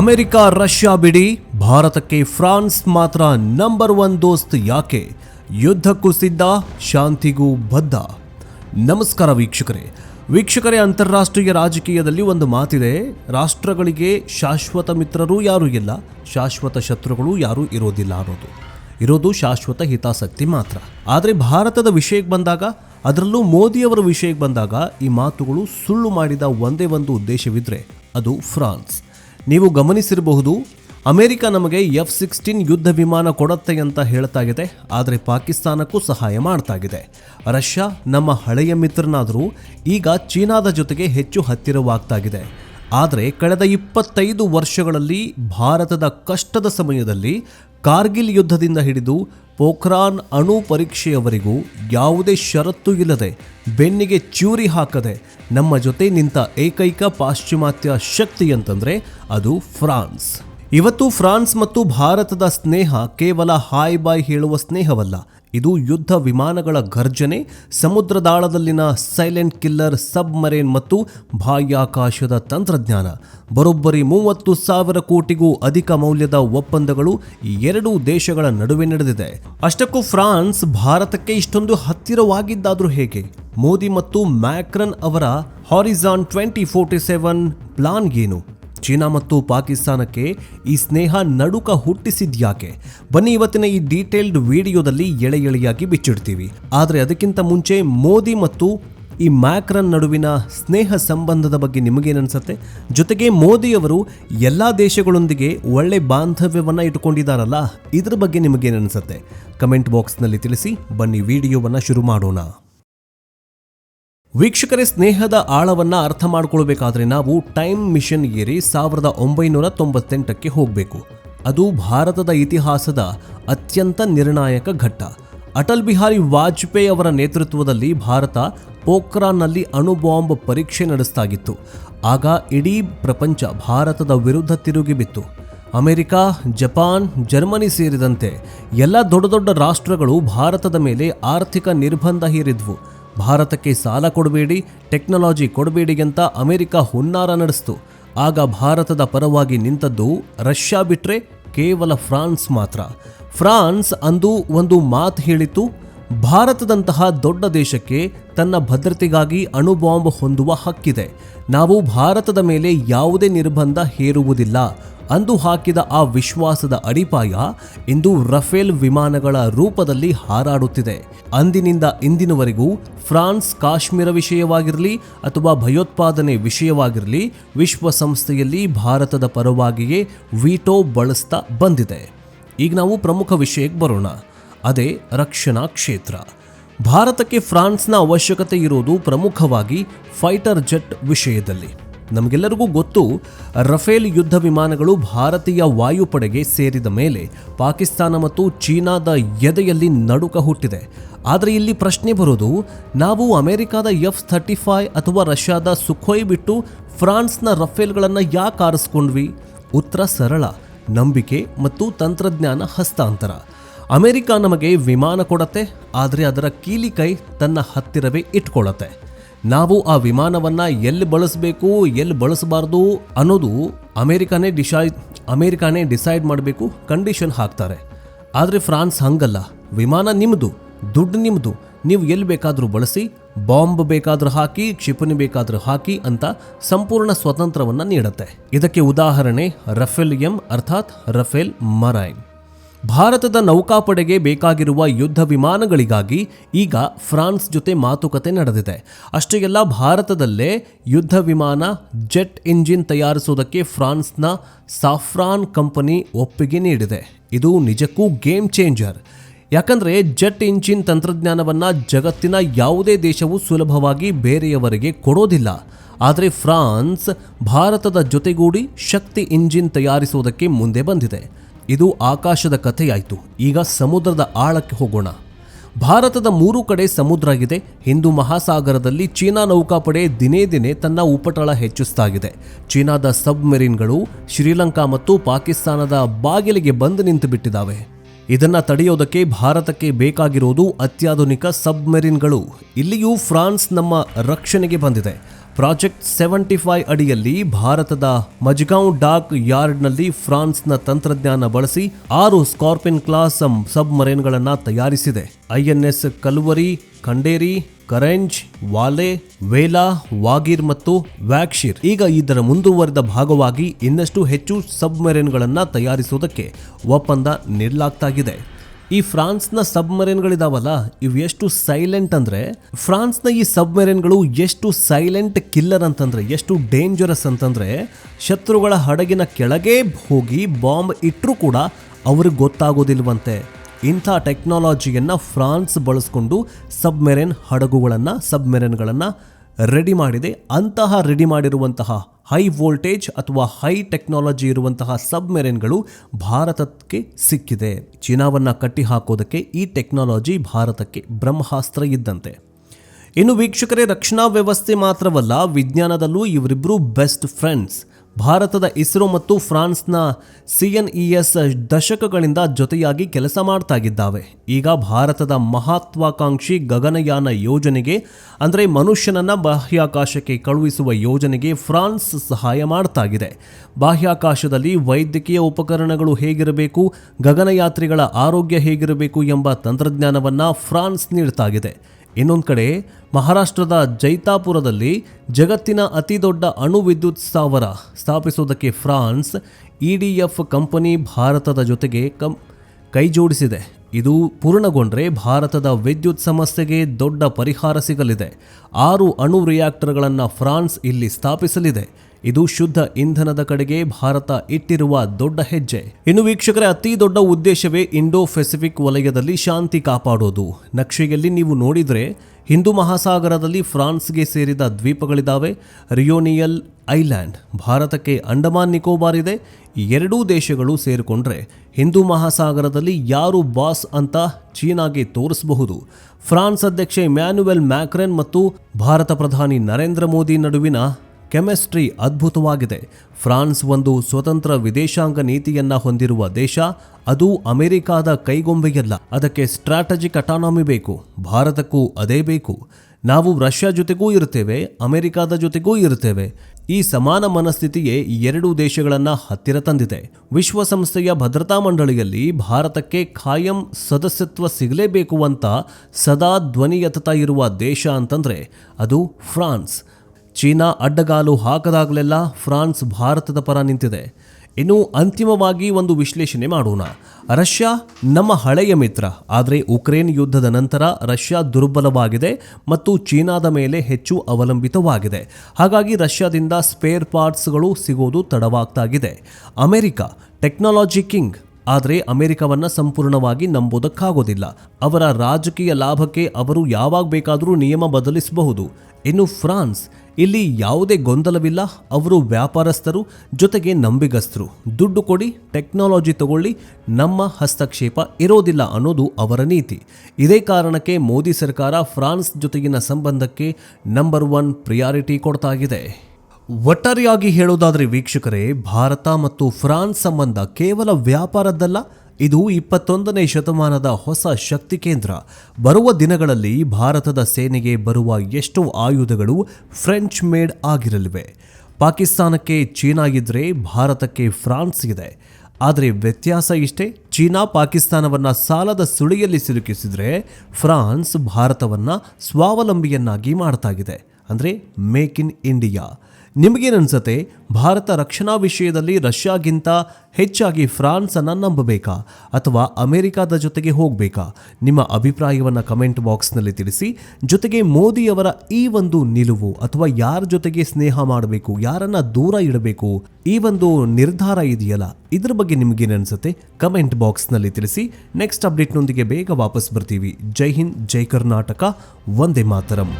America, Russia ಬಿಡಿ, ಭಾರತಕ್ಕೆ France ಮಾತ್ರ ನಂಬರ್ ಒನ್ ದೋಸ್ತ್ ಯಾಕೆ? ಯುದ್ಧಕ್ಕೂ ಸಿದ್ಧ, ಶಾಂತಿಗೂ ಬದ್ಧ. ನಮಸ್ಕಾರ ವೀಕ್ಷಕರೇ. ವೀಕ್ಷಕರೇ, ಅಂತಾರಾಷ್ಟ್ರೀಯ ರಾಜಕೀಯದಲ್ಲಿ ಒಂದು ಮಾತಿದೆ, ರಾಷ್ಟ್ರಗಳಿಗೆ ಶಾಶ್ವತ ಮಿತ್ರರು ಯಾರೂ ಇಲ್ಲ, ಶಾಶ್ವತ ಶತ್ರುಗಳು ಯಾರೂ ಇರೋದಿಲ್ಲ ಅನ್ನೋದು. ಇರೋದು ಶಾಶ್ವತ ಹಿತಾಸಕ್ತಿ ಮಾತ್ರ. ಆದರೆ ಭಾರತದ ವಿಷಯಕ್ಕೆ ಬಂದಾಗ, ಅದರಲ್ಲೂ ಮೋದಿಯವರ ವಿಷಯಕ್ಕೆ ಬಂದಾಗ ಈ ಮಾತುಗಳು ಸುಳ್ಳು ಮಾಡಿದ ಒಂದೇ ಒಂದು ಉದ್ದೇಶವಿದ್ರೆ ಅದು ಫ್ರಾನ್ಸ್. ನೀವು ಗಮನಿಸಿರಬಹುದು, ಅಮೆರಿಕ ನಮಗೆ ಎಫ್ ಸಿಕ್ಸ್ಟೀನ್ ಯುದ್ಧ ವಿಮಾನ ಕೊಡುತ್ತೆ ಅಂತ ಹೇಳ್ತಾಗಿದೆ, ಆದರೆ ಪಾಕಿಸ್ತಾನಕ್ಕೂ ಸಹಾಯ ಮಾಡ್ತಾಗಿದೆ. ರಷ್ಯಾ ನಮ್ಮ ಹಳೆಯ ಮಿತ್ರನಾದರೂ ಈಗ ಚೀನಾದ ಜೊತೆಗೆ ಹೆಚ್ಚು ಹತ್ತಿರವಾಗ್ತಾಗಿದೆ. ಆದರೆ ಕಳೆದ ಇಪ್ಪತ್ತೈದು ವರ್ಷಗಳಲ್ಲಿ ಭಾರತದ ಕಷ್ಟದ ಸಮಯದಲ್ಲಿ ಕಾರ್ಗಿಲ್ ಯುದ್ಧದಿಂದ ಹಿಡಿದು ಪೋಖ್ರಾನ್ ಅಣು ಪರೀಕ್ಷೆಯವರೆಗೂ ಯಾವುದೇ ಷರತ್ತು ಇಲ್ಲದೆ ಬೆನ್ನಿಗೆ ಚೂರಿ ಹಾಕದೆ ನಮ್ಮ ಜೊತೆ ನಿಂತ ಏಕೈಕ ಪಾಶ್ಚಿಮಾತ್ಯ ಶಕ್ತಿ ಅಂತಂದರೆ ಅದು ಫ್ರಾನ್ಸ್. ಇವತ್ತು ಫ್ರಾನ್ಸ್ ಮತ್ತು ಭಾರತದ ಸ್ನೇಹ ಕೇವಲ ಹಾಯ್ ಬಾಯ್ ಹೇಳುವ ಸ್ನೇಹವಲ್ಲ ಇದು ಯುದ್ಧ ವಿಮಾನಗಳ ಘರ್ಜನೆ, ಸಮುದ್ರದಾಳದಲ್ಲಿನ ಸೈಲೆಂಟ್ ಕಿಲ್ಲರ್, ಸಬ್ಮರೇನ್ ಮತ್ತು ಬಾಹ್ಯಾಕಾಶದ ತಂತ್ರಜ್ಞಾನ. ಬರೋಬ್ಬರಿ ಮೂವತ್ತು ಸಾವಿರ ಕೋಟಿಗೂ ಅಧಿಕ ಮೌಲ್ಯದ ಒಪ್ಪಂದಗಳು ಎರಡೂ ದೇಶಗಳ ನಡುವೆ ನಡೆದಿದೆ. ಅಷ್ಟಕ್ಕೂ ಫ್ರಾನ್ಸ್ ಭಾರತಕ್ಕೆ ಇಷ್ಟೊಂದು ಹತ್ತಿರವಾಗಿದ್ದಾದರೂ ಹೇಗೆ? ಮೋದಿ ಮತ್ತು ಮ್ಯಾಕ್ರನ್ ಅವರ ಹಾರಿಜಾನ್ ಟ್ವೆಂಟಿ ಫೋರ್ಟಿ ಸೆವೆನ್ ಪ್ಲಾನ್ಗೇನು ಚೀನಾ ಮತ್ತು ಪಾಕಿಸ್ತಾನಕ್ಕೆ ಈ ಸ್ನೇಹ ನಡುಕ ಹುಟ್ಟಿಸಿದ್ಯಾಕೆ? ಬನ್ನಿ ಇವತ್ತಿನ ಈ ಡೀಟೇಲ್ಡ್ ವಿಡಿಯೋದಲ್ಲಿ ಎಳೆ ಎಳೆಯಾಗಿ ಬಿಚ್ಚಿಡ್ತೀವಿ. ಆದರೆ ಅದಕ್ಕಿಂತ ಮುಂಚೆ ಮೋದಿ ಮತ್ತು ಈ ಮ್ಯಾಕ್ರನ್ ನಡುವಿನ ಸ್ನೇಹ ಸಂಬಂಧದ ಬಗ್ಗೆ ನಿಮಗೇನನ್ಸುತ್ತೆ? ಜೊತೆಗೆ ಮೋದಿಯವರು ಎಲ್ಲ ದೇಶಗಳೊಂದಿಗೆ ಒಳ್ಳೆ ಬಾಂಧವ್ಯವನ್ನು ಇಟ್ಕೊಂಡಿದ್ದಾರಲ್ಲ ಇದ್ರ ಬಗ್ಗೆ ನಿಮಗೇನನ್ಸುತ್ತೆ? ಕಮೆಂಟ್ ಬಾಕ್ಸ್ನಲ್ಲಿ ತಿಳಿಸಿ, ಬನ್ನಿ ವಿಡಿಯೋವನ್ನು ಶುರು ಮಾಡೋಣ. ವೀಕ್ಷಕರೇ, ಸ್ನೇಹದ ಆಳವನ್ನ ಅರ್ಥ ಮಾಡಿಕೊಳ್ಬೇಕಾದ್ರೆ ನಾವು ಟೈಮ್ ಮಿಷನ್ ಏರಿ ಸಾವಿರದ ಒಂಬೈನೂರ ತೊಂಬತ್ತೆಂಟಕ್ಕೆ ಹೋಗಬೇಕು. ಅದು ಭಾರತದ ಇತಿಹಾಸದ ಅತ್ಯಂತ ನಿರ್ಣಾಯಕ ಘಟ್ಟ. ಅಟಲ್ ಬಿಹಾರಿ ವಾಜಪೇಯಿ ಅವರ ನೇತೃತ್ವದಲ್ಲಿ ಭಾರತ ಪೋಖ್ರಾನ್ನಲ್ಲಿ ಅಣು ಬಾಂಬ್ ಪರೀಕ್ಷೆ ನಡೆಸ್ತಾಗಿತ್ತು. ಆಗ ಇಡೀ ಪ್ರಪಂಚ ಭಾರತದ ವಿರುದ್ಧ ತಿರುಗಿಬಿತ್ತು ಅಮೆರಿಕ, ಜಪಾನ್, ಜರ್ಮನಿ ಸೇರಿದಂತೆ ಎಲ್ಲ ದೊಡ್ಡ ದೊಡ್ಡ ರಾಷ್ಟ್ರಗಳು ಭಾರತದ ಮೇಲೆ ಆರ್ಥಿಕ ನಿರ್ಬಂಧ ಹೇರಿದ್ವು. ಭಾರತಕ್ಕೆ ಸಾಲ ಕೊಡಬೇಡಿ, ಟೆಕ್ನಾಲಜಿ ಕೊಡಬೇಡಿ ಅಂತ ಅಮೆರಿಕ ಹುನ್ನಾರ ನಡೆಸಿತು. ಆಗ ಭಾರತದ ಪರವಾಗಿ ನಿಂತದ್ದು ರಷ್ಯಾ ಬಿಟ್ಟರೆ ಕೇವಲ ಫ್ರಾನ್ಸ್ ಮಾತ್ರ. ಫ್ರಾನ್ಸ್ ಅಂದು ಒಂದು ಮಾತು ಹೇಳಿತು, ಭಾರತದಂತಹ ದೊಡ್ಡ ದೇಶಕ್ಕೆ ತನ್ನ ಭದ್ರತೆಗಾಗಿ ಅಣು ಬಾಂಬ್ ಹೊಂದುವ ಹಕ್ಕಿದೆ. ನಾವು ಭಾರತದ ಮೇಲೆ ಯಾವುದೇ ನಿರ್ಬಂಧ ಹೇರುವುದಿಲ್ಲ. ಅಂದು ಹಾಕಿದ ಆ ವಿಶ್ವಾಸದ ಅಡಿಪಾಯ ಇಂದು ರಫೇಲ್ ವಿಮಾನಗಳ ರೂಪದಲ್ಲಿ ಹಾರಾಡುತ್ತಿದೆ. ಅಂದಿನಿಂದ ಇಂದಿನವರೆಗೂ ಫ್ರಾನ್ಸ್ ಕಾಶ್ಮೀರ ವಿಷಯವಾಗಿರಲಿ ಅಥವಾ ಭಯೋತ್ಪಾದನೆ ವಿಷಯವಾಗಿರಲಿ ವಿಶ್ವಸಂಸ್ಥೆಯಲ್ಲಿ ಭಾರತದ ಪರವಾಗಿಯೇ ವಿಟೋ ಬಳಸ್ತಾ ಬಂದಿದೆ. ಈಗ ನಾವು ಪ್ರಮುಖ ವಿಷಯಕ್ಕೆ ಬರೋಣ. ಅದೇ ರಕ್ಷಣಾ ಕ್ಷೇತ್ರ. ಭಾರತಕ್ಕೆ ಫ್ರಾನ್ಸ್ನ ಅವಶ್ಯಕತೆ ಇರೋದು ಪ್ರಮುಖವಾಗಿ ಫೈಟರ್ ಜೆಟ್ ವಿಷಯದಲ್ಲಿ. ನಮಗೆಲ್ಲರಿಗೂ ಗೊತ್ತು, ರಫೇಲ್ ಯುದ್ಧ ವಿಮಾನಗಳು ಭಾರತೀಯ ವಾಯುಪಡೆಗೆ ಸೇರಿದ ಮೇಲೆ ಪಾಕಿಸ್ತಾನ ಮತ್ತು ಚೀನಾದ ಎದೆಯಲ್ಲಿ ನಡುಕ ಹುಟ್ಟಿದೆ. ಆದರೆ ಇಲ್ಲಿ ಪ್ರಶ್ನೆ ಬರೋದು, ನಾವು ಅಮೆರಿಕದ ಎಫ್ ಥರ್ಟಿ ಫೈವ್ ಅಥವಾ ರಷ್ಯಾದ ಸುಖೋಯ್ ಬಿಟ್ಟು ಫ್ರಾನ್ಸ್ನ ರಫೇಲ್ಗಳನ್ನು ಯಾಕೆ ಆರಿಸ್ಕೊಂಡ್ವಿ? ಉತ್ತರ ಸರಳ, ನಂಬಿಕೆ ಮತ್ತು ತಂತ್ರಜ್ಞಾನ ಹಸ್ತಾಂತರ. ಅಮೆರಿಕ ನಮಗೆ ವಿಮಾನ ಕೊಡತ್ತೆ, ಆದರೆ ಅದರ ಕೀಲಿ ಕೈ ತನ್ನ ಹತ್ತಿರವೇ ಇಟ್ಕೊಳ್ಳತ್ತೆ ನಾವು ಆ ವಿಮಾನವನ್ನ ಎಲ್ಲಿ ಬಳಸಬೇಕು, ಎಲ್ಲಿ ಬಳಸಬಾರ್ದು ಅನ್ನೋದು ಅಮೆರಿಕಾನೇ ಡಿಸೈಡ್ ಅಮೆರಿಕಾನೇ ಡಿಸೈಡ್ ಮಾಡಬೇಕು, ಕಂಡೀಷನ್ ಹಾಕ್ತಾರೆ. ಆದರೆ ಫ್ರಾನ್ಸ್ ಹಂಗಲ್ಲ. ವಿಮಾನ ನಿಮ್ಮದು ದುಡ್ಡು ನಿಮ್ಮದು ನೀವು ಎಲ್ಲಿ ಬೇಕಾದರೂ ಬಳಸಿ, ಬಾಂಬ್ ಬೇಕಾದರೂ ಹಾಕಿ, ಕ್ಷಿಪಣಿ ಬೇಕಾದರೂ ಹಾಕಿ ಅಂತ ಸಂಪೂರ್ಣ ಸ್ವತಂತ್ರವನ್ನು ನೀಡುತ್ತೆ. ಇದಕ್ಕೆ ಉದಾಹರಣೆ ರಫೇಲ್ ಎಂ, ಅರ್ಥಾತ್ ರಫೇಲ್ ಮರೈನ್. ಭಾರತದ ನೌಕಾಪಡೆಗೆ ಬೇಕಾಗಿರುವ ಯುದ್ಧ ವಿಮಾನಗಳಿಗಾಗಿ ಈಗ ಫ್ರಾನ್ಸ್ ಜೊತೆ ಮಾತುಕತೆ ನಡೆದಿದೆ. ಅಷ್ಟೇ ಎಲ್ಲ ಭಾರತದಲ್ಲೇ ಯುದ್ಧ ವಿಮಾನ, ಜೆಟ್ ಇಂಜಿನ್ ತಯಾರಿಸುವುದಕ್ಕೆ ಫ್ರಾನ್ಸ್ನ ಸಾಫ್ರಾನ್ ಕಂಪನಿ ಒಪ್ಪಿಗೆ ನೀಡಿದೆ. ಇದು ನಿಜಕ್ಕೂ ಗೇಮ್ ಚೇಂಜರ್. ಯಾಕಂದರೆ ಜೆಟ್ ಇಂಜಿನ್ ತಂತ್ರಜ್ಞಾನವನ್ನು ಜಗತ್ತಿನ ಯಾವುದೇ ದೇಶವು ಸುಲಭವಾಗಿ ಬೇರೆಯವರಿಗೆ ಕೊಡೋದಿಲ್ಲ. ಆದರೆ ಫ್ರಾನ್ಸ್ ಭಾರತದ ಜೊತೆಗೂಡಿ ಶಕ್ತಿ ಇಂಜಿನ್ ತಯಾರಿಸುವುದಕ್ಕೆ ಮುಂದೆ ಬಂದಿದೆ. ಇದು ಆಕಾಶದ ಕಥೆಯಾಯಿತು. ಈಗ ಸಮುದ್ರದ ಆಳಕ್ಕೆ ಹೋಗೋಣ. ಭಾರತದ ಮೂರು ಕಡೆ ಸಮುದ್ರ ಇದೆ ಹಿಂದೂ ಮಹಾಸಾಗರದಲ್ಲಿ ಚೀನಾ ನೌಕಾಪಡೆ ದಿನೇ ದಿನೇ ತನ್ನ ಉಪಟಳ ಹೆಚ್ಚಿಸ್ತಾಗಿದೆ. ಚೀನಾದ ಸಬ್ಮೆರಿನ್ಗಳು ಶ್ರೀಲಂಕಾ ಮತ್ತು ಪಾಕಿಸ್ತಾನದ ಬಾಗಿಲಿಗೆ ಬಂದು ನಿಂತು ಬಿಟ್ಟಿದ್ದಾವೆ ಇದನ್ನು ತಡೆಯೋದಕ್ಕೆ ಭಾರತಕ್ಕೆ ಬೇಕಾಗಿರೋದು ಅತ್ಯಾಧುನಿಕ ಸಬ್ಮೆರಿನ್ಗಳು. ಇಲ್ಲಿಯೂ ಫ್ರಾನ್ಸ್ ನಮ್ಮ ರಕ್ಷಣೆಗೆ ಬಂದಿದೆ. ಪ್ರಾಜೆಕ್ಟ್ ಸೆವೆಂಟಿ ಫೈವ್ ಅಡಿಯಲ್ಲಿ ಭಾರತದ ಮಜ್ಗಾಂವ್ ಡಾಕ್ ಯಾರ್ಡ್ನಲ್ಲಿ ಫ್ರಾನ್ಸ್ನ ತಂತ್ರಜ್ಞಾನ ಬಳಸಿ ಆರು ಸ್ಕಾರ್ಪಿನ್ ಕ್ಲಾಸ್ ಸಬ್ಮರೈನ್ಗಳನ್ನು ತಯಾರಿಸಿದೆ. ಐಎನ್ಎಸ್ ಕಲ್ವರಿ, ಖಂಡೇರಿ, ಕರೆಂಜ್, ವಾಲೆ, ವೇಲಾ, ವಾಗೀರ್ ಮತ್ತು ವ್ಯಾಕ್ಷಿರ್ ಈಗ ಇದರ ಮುಂದುವರೆದ ಭಾಗವಾಗಿ ಇನ್ನಷ್ಟು ಹೆಚ್ಚು ಸಬ್ಮರೈನ್ಗಳನ್ನು ತಯಾರಿಸುವುದಕ್ಕೆ ಒಪ್ಪಂದ ನೀಡಲಾಗ್ತಾಗಿದೆ ಈ ಫ್ರಾನ್ಸ್ನ ಸಬ್ಮರೈನ್ಗಳಿದಾವಲ್ಲ, ಇವು ಎಷ್ಟು ಸೈಲೆಂಟ್ ಅಂದರೆ, ಫ್ರಾನ್ಸ್ನ ಈ ಸಬ್ಮರೈನ್ಗಳು ಎಷ್ಟು ಸೈಲೆಂಟ್ ಕಿಲ್ಲರ್ ಅಂತಂದ್ರೆ, ಎಷ್ಟು ಡೇಂಜರಸ್ ಅಂತಂದ್ರೆ, ಶತ್ರುಗಳ ಹಡಗಿನ ಕೆಳಗೆ ಹೋಗಿ ಬಾಂಬ್ ಇಟ್ಟರೂ ಕೂಡ ಅವ್ರಿಗೆ ಗೊತ್ತಾಗೋದಿಲ್ವಂತೆ. ಇಂಥ ಟೆಕ್ನಾಲಜಿಯನ್ನು ಫ್ರಾನ್ಸ್ ಬಳಸ್ಕೊಂಡು ಸಬ್ಮೆರೈನ್ ಹಡಗುಗಳನ್ನು, ಸಬ್ಮೆರೈನ್ಗಳನ್ನು ರೆಡಿ ಮಾಡಿದೆ. ಅಂತಹ ರೆಡಿ ಮಾಡಿರುವಂತಹ ಹೈ ವೋಲ್ಟೇಜ್ ಅಥವಾ ಹೈ ಟೆಕ್ನಾಲಜಿ ಇರುವಂತಹ ಸಬ್ಮೆರೈನ್ಗಳು ಭಾರತಕ್ಕೆ ಸಿಕ್ಕಿದೆ. ಚೀನಾವನ್ನು ಕಟ್ಟಿ ಹಾಕೋದಕ್ಕೆ ಈ ಟೆಕ್ನಾಲಜಿ ಭಾರತಕ್ಕೆ ಬ್ರಹ್ಮಾಸ್ತ್ರ ಇದ್ದಂತೆ. ಇನ್ನು ವೀಕ್ಷಕರೇ, ರಕ್ಷಣಾ ವ್ಯವಸ್ಥೆ ಮಾತ್ರವಲ್ಲ, ವಿಜ್ಞಾನದಲ್ಲೂ ಇವರಿಬ್ಬರು ಬೆಸ್ಟ್ ಫ್ರೆಂಡ್ಸ್. ಭಾರತದ ಇಸ್ರೋ ಮತ್ತು ಫ್ರಾನ್ಸ್ನ ಸಿ ಎನ್ ಇ ಎಸ್ ದಶಕಗಳಿಂದ ಜೊತೆಯಾಗಿ ಕೆಲಸ ಮಾಡ್ತಾ ಇದ್ದಾವೆ ಈಗ ಭಾರತದ ಮಹತ್ವಾಕಾಂಕ್ಷಿ ಗಗನಯಾನ ಯೋಜನೆಗೆ, ಅಂದರೆ ಮನುಷ್ಯನನ್ನು ಬಾಹ್ಯಾಕಾಶಕ್ಕೆ ಕಳುಹಿಸುವ ಯೋಜನೆಗೆ ಫ್ರಾನ್ಸ್ ಸಹಾಯ ಮಾಡ್ತಾಗಿದೆ. ಬಾಹ್ಯಾಕಾಶದಲ್ಲಿ ವೈದ್ಯಕೀಯ ಉಪಕರಣಗಳು ಹೇಗಿರಬೇಕು, ಗಗನಯಾತ್ರಿಗಳ ಆರೋಗ್ಯ ಹೇಗಿರಬೇಕು ಎಂಬ ತಂತ್ರಜ್ಞಾನವನ್ನು ಫ್ರಾನ್ಸ್ ನೀಡ್ತಾಗಿದೆ. ಇನ್ನೊಂದು ಕಡೆ, ಮಹಾರಾಷ್ಟ್ರದ ಜೈತಾಪುರದಲ್ಲಿ ಜಗತ್ತಿನ ಅತಿದೊಡ್ಡ ಅಣು ವಿದ್ಯುತ್ ಸ್ಥಾವರ ಸ್ಥಾಪಿಸುವುದಕ್ಕೆ ಫ್ರಾನ್ಸ್ ಇಡಿಎಫ್ ಕಂಪನಿ ಭಾರತದ ಜೊತೆಗೆ ಕಂ, ಕೈಜೋಡಿಸಿದೆ. ಇದು ಪೂರ್ಣಗೊಂಡರೆ ಭಾರತದ ವಿದ್ಯುತ್ ಸಮಸ್ಯೆಗೆ ದೊಡ್ಡ ಪರಿಹಾರ ಸಿಗಲಿದೆ. ಆರು ಅಣು ರಿಯಾಕ್ಟರ್ಗಳನ್ನು ಫ್ರಾನ್ಸ್ ಇಲ್ಲಿ ಸ್ಥಾಪಿಸಲಿದೆ. ಇದು ಶುದ್ಧ ಇಂಧನದ ಕಡೆಗೆ ಭಾರತ ಇಟ್ಟಿರುವ ದೊಡ್ಡ ಹೆಜ್ಜೆ. ಇನ್ನು ವೀಕ್ಷಕರೇ, ಅತಿ ದೊಡ್ಡ ಉದ್ದೇಶವೇ ಇಂಡೋ ಪೆಸಿಫಿಕ್ ವಲಯದಲ್ಲಿ ಶಾಂತಿ ಕಾಪಾಡೋದು. ನಕ್ಷೆಯಲ್ಲಿ ನೀವು ನೋಡಿದರೆ ಹಿಂದೂ ಮಹಾಸಾಗರದಲ್ಲಿ ಫ್ರಾನ್ಸ್ಗೆ ಸೇರಿದ ದ್ವೀಪಗಳಿದ್ದಾವೆ ರಿಯೋನಿಯಲ್ ಐಲ್ಯಾಂಡ್, ಭಾರತಕ್ಕೆ ಅಂಡಮಾನ್ ನಿಕೋಬಾರ್ ಇದೆ. ಎರಡೂ ದೇಶಗಳು ಸೇರಿಕೊಂಡ್ರೆ ಹಿಂದೂ ಮಹಾಸಾಗರದಲ್ಲಿ ಯಾರು ಬಾಸ್ ಅಂತ ಚೀನಾಗೆ ತೋರಿಸಬಹುದು. ಫ್ರಾನ್ಸ್ ಅಧ್ಯಕ್ಷ ಮ್ಯಾನುವೆಲ್ ಮ್ಯಾಕ್ರೆನ್ ಮತ್ತು ಭಾರತ ಪ್ರಧಾನಿ ನರೇಂದ್ರ ಮೋದಿ ನಡುವಿನ ಕೆಮಿಸ್ಟ್ರಿ ಅದ್ಭುತವಾಗಿದೆ. ಫ್ರಾನ್ಸ್ ಒಂದು ಸ್ವತಂತ್ರ ವಿದೇಶಾಂಗ ನೀತಿಯನ್ನ ಹೊಂದಿರುವ ದೇಶ, ಅದು ಅಮೆರಿಕಾದ ಕೈಗೊಂಬೆಯಲ್ಲ. ಅದಕ್ಕೆ ಸ್ಟ್ರಾಟಜಿಕ್ ಅಟಾನಮಿ ಬೇಕು, ಭಾರತಕ್ಕೂ ಅದೇ ಬೇಕು. ನಾವು ರಷ್ಯಾ ಜೊತೆಗೂ ಇರ್ತೇವೆ ಅಮೆರಿಕಾದ ಜೊತೆಗೂ ಇರ್ತೇವೆ ಈ ಸಮಾನ ಮನಸ್ಥಿತಿಯೇ ಎರಡೂ ದೇಶಗಳನ್ನ ಹತ್ತಿರ ತಂದಿದೆ. ವಿಶ್ವಸಂಸ್ಥೆಯ ಭದ್ರತಾ ಮಂಡಳಿಯಲ್ಲಿ ಭಾರತಕ್ಕೆ ಖಾಯಂ ಸದಸ್ಯತ್ವ ಸಿಗಲೇಬೇಕು ಅಂತ ಸದಾ ಧ್ವನಿ ಎತ್ತುತ್ತಾ ಇರುವ ದೇಶ ಅಂತಂದರೆ ಅದು ಫ್ರಾನ್ಸ್. ಚೀನಾ ಅಡ್ಡಗಾಲು ಹಾಕದಾಗಲೆಲ್ಲ ಫ್ರಾನ್ಸ್ ಭಾರತದ ಪರ ನಿಂತಿದೆ. ಇನ್ನು ಅಂತಿಮವಾಗಿ ಒಂದು ವಿಶ್ಲೇಷಣೆ ಮಾಡೋಣ. ರಷ್ಯಾ ನಮ್ಮ ಹಳೆಯ ಮಿತ್ರ. ಆದರೆ ಉಕ್ರೇನ್ ಯುದ್ಧದ ನಂತರ ರಷ್ಯಾ ದುರ್ಬಲವಾಗಿದೆ ಮತ್ತು ಚೀನಾದ ಮೇಲೆ ಹೆಚ್ಚು ಅವಲಂಬಿತವಾಗಿದೆ. ಹಾಗಾಗಿ ರಷ್ಯಾದಿಂದ ಸ್ಪೇರ್ ಪಾರ್ಟ್ಸ್ಗಳು ಸಿಗೋದು ತಡವಾಗ್ತಾಗಿದೆ. America, technology king. ಆದರೆ ಅಮೆರಿಕವನ್ನು ಸಂಪೂರ್ಣವಾಗಿ ನಂಬೋದಕ್ಕಾಗೋದಿಲ್ಲ. ಅವರ ರಾಜಕೀಯ ಲಾಭಕ್ಕೆ ಅವರು ಯಾವಾಗ ಬೇಕಾದರೂ ನಿಯಮ ಬದಲಿಸಬಹುದು. ಇನ್ನು ಫ್ರಾನ್ಸ್ ಇಲ್ಲಿ ಯಾವುದೇ ಗೊಂದಲವಿಲ್ಲ. ಅವರು ವ್ಯಾಪಾರಸ್ಥರು, ಜೊತೆಗೆ ನಂಬಿಗಸ್ತರು ದುಡ್ಡು ಕೊಡಿ, ಟೆಕ್ನಾಲಜಿ ತಗೊಳ್ಳಿ, ನಮ್ಮ ಹಸ್ತಕ್ಷೇಪ ಇರೋದಿಲ್ಲ ಅನ್ನೋದು ಅವರ ನೀತಿ. ಇದೇ ಕಾರಣಕ್ಕೆ ಮೋದಿ ಸರ್ಕಾರ ಫ್ರಾನ್ಸ್ ಜೊತೆಗಿನ ಸಂಬಂಧಕ್ಕೆ ನಂಬರ್ ಒನ್ ಪ್ರಿಯಾರಿಟಿ ಕೊಡ್ತಾ ಇದೆ ಒಟ್ಟಾರೆಯಾಗಿ ಹೇಳೋದಾದರೆ ವೀಕ್ಷಕರೇ, ಭಾರತ ಮತ್ತು ಫ್ರಾನ್ಸ್ ಸಂಬಂಧ ಕೇವಲ ವ್ಯಾಪಾರದ್ದಲ್ಲ ಇದು ಇಪ್ಪತ್ತೊಂದನೇ ಶತಮಾನದ ಹೊಸ ಶಕ್ತಿ ಕೇಂದ್ರ. ಬರುವ ದಿನಗಳಲ್ಲಿ ಭಾರತದ ಸೇನೆಗೆ ಬರುವ ಎಷ್ಟೋ ಆಯುಧಗಳು ಫ್ರೆಂಚ್ ಮೇಡ್ ಆಗಿರಲಿವೆ. ಪಾಕಿಸ್ತಾನಕ್ಕೆ ಚೀನಾ ಇದ್ರೆ ಭಾರತಕ್ಕೆ ಫ್ರಾನ್ಸ್ ಇದೆ. ಆದರೆ ವ್ಯತ್ಯಾಸ ಇಷ್ಟೇ, ಚೀನಾ ಪಾಕಿಸ್ತಾನವನ್ನು ಸಾಲದ ಸುಳಿಯಲ್ಲಿ ಸಿಲುಕಿಸಿದರೆ ಫ್ರಾನ್ಸ್ ಭಾರತವನ್ನು ಸ್ವಾವಲಂಬಿಯನ್ನಾಗಿ ಮಾಡ್ತಾಗಿದೆ. ಅಂದರೆ ಮೇಕ್ ಇನ್ ಇಂಡಿಯಾ. ನಿಮಗೇನನ್ಸತ್ತೆ? ಭಾರತ ರಕ್ಷಣಾ ವಿಷಯದಲ್ಲಿ ರಷ್ಯಾಗಿಂತ ಹೆಚ್ಚಾಗಿ ಫ್ರಾನ್ಸನ್ನು ನಂಬಬೇಕಾ? ಅಥವಾ ಅಮೆರಿಕಾದ ಜೊತೆಗೆ ಹೋಗಬೇಕಾ? ನಿಮ್ಮ ಅಭಿಪ್ರಾಯವನ್ನು ಕಮೆಂಟ್ ಬಾಕ್ಸ್ನಲ್ಲಿ ತಿಳಿಸಿ. ಜೊತೆಗೆ ಮೋದಿಯವರ ಈ ಒಂದು ನಿಲುವು ಅಥವಾ ಯಾರ ಜೊತೆಗೆ ಸ್ನೇಹ ಮಾಡಬೇಕು, ಯಾರನ್ನ ದೂರ ಇಡಬೇಕು, ಈ ಒಂದು ನಿರ್ಧಾರ ಇದೆಯಲ್ಲ? ಇದ್ರ ಬಗ್ಗೆ ನಿಮಗೇನನ್ಸುತ್ತೆ? ಕಮೆಂಟ್ ಬಾಕ್ಸ್ನಲ್ಲಿ ತಿಳಿಸಿ. ನೆಕ್ಸ್ಟ್ ಅಪ್ಡೇಟ್ನೊಂದಿಗೆ ಬೇಗ ವಾಪಸ್ ಬರ್ತೀವಿ. ಜೈ ಹಿಂದ್, ಜೈ ಕರ್ನಾಟಕ. ಒಂದೇ ಮಾತರಂ.